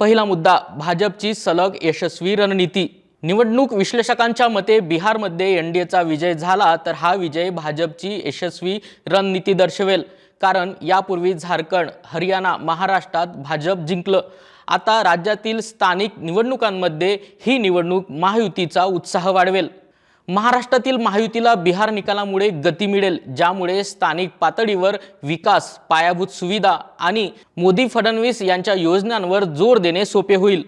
पहिला मुद्दा भाजपची सलग यशस्वी रणनीती. निवडणूक विश्लेषकांच्या मते बिहारमध्ये एन डी एचा विजय झाला तर हा विजय भाजपची यशस्वी रणनीती दर्शवेल. कारण यापूर्वी झारखंड हरियाणा महाराष्ट्रात भाजप जिंकलं. आता राज्यातील स्थानिक निवडणुकांमध्ये ही निवडणूक महायुतीचा उत्साह वाढवेल. महाराष्ट्रातील महायुतीला बिहार निकालामुळे गती मिळेल ज्यामुळे स्थानिक पातळीवर विकास पायाभूत सुविधा आणि मोदी फडणवीस यांच्या योजनांवर जोर देणे सोपे होईल.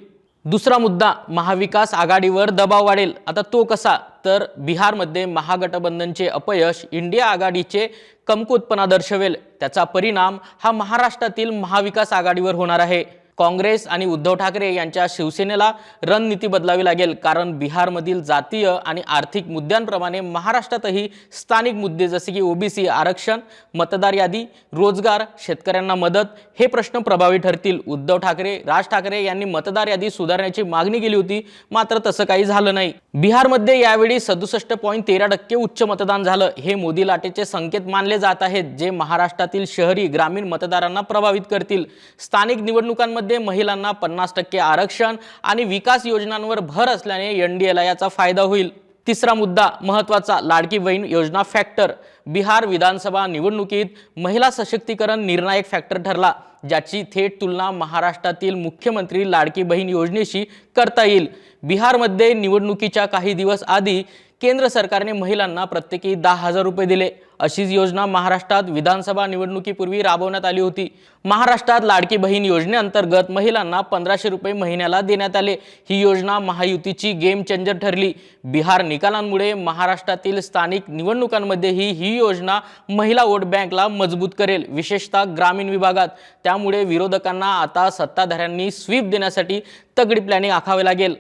दुसरा मुद्दा महाविकास आघाडीवर दबाव वाढेल. आता तो कसा? तर बिहारमध्ये महागठबंधनचे अपयश इंडिया आघाडीचे कमकुतपणा दर्शवेल. त्याचा परिणाम हा महाराष्ट्रातील महाविकास आघाडीवर होणार आहे. काँग्रेस आणि उद्धव ठाकरे यांच्या शिवसेनेला रणनीती बदलावी लागेल. कारण बिहारमधील जातीय आणि आर्थिक मुद्द्यांप्रमाणे महाराष्ट्रातही स्थानिक मुद्दे जसे की ओबीसी आरक्षण मतदार यादी रोजगार शेतकऱ्यांना मदत हे प्रश्न प्रभावी ठरतील. उद्धव ठाकरे राज ठाकरे यांनी मतदार यादी सुधारण्याची मागणी केली होती. मात्र तसं काही झालं नाही. बिहारमध्ये यावेळी सदुसष्ट पॉईंट तेरा टक्के उच्च मतदान झालं. हे मोदी लाटेचे संकेत मानले जात आहेत जे महाराष्ट्रातील शहरी ग्रामीण मतदारांना प्रभावित करतील. स्थानिक निवडणुकांमध्ये महिलांना पन्नास टक्के आरक्षण आणि विकास योजनांवर भर असल्याने एनडीएला याचा फायदा होईल. तिसरा मुद्दा महत्त्वाचा लाडकी बहीण योजना फॅक्टर. बिहार विधानसभा निवडणुकीत महिला सशक्तीकरण निर्णायक फॅक्टर ठरला ज्याची थेट तुलना महाराष्ट्रातील मुख्यमंत्री लाडकी बहीण योजनेशी करता येईल. बिहारमध्ये निवडणुकीच्या काही दिवस आधी केंद्र सरकारने महिलांना प्रत्येकी दहा हजार रुपये दिले. अशीच योजना महाराष्ट्रात विधानसभा निवडणुकीपूर्वी राबवण्यात आली होती. महाराष्ट्रात लाडकी बहीण योजनेअंतर्गत महिलांना पंधराशे रुपये महिन्याला देण्यात आले. ही योजना महायुतीची गेम चेंजर ठरली. बिहार निकालांमुळे महाराष्ट्रातील स्थानिक निवडणुकांमध्येही ही योजना महिला वोट बँकला मजबूत करेल विशेषतः ग्रामीण विभागात. त्यामुळे विरोधकांना आता सत्ताधाऱ्यांनी स्वीप देण्यासाठी तगडी प्लॅनिंग आखावे लागेल.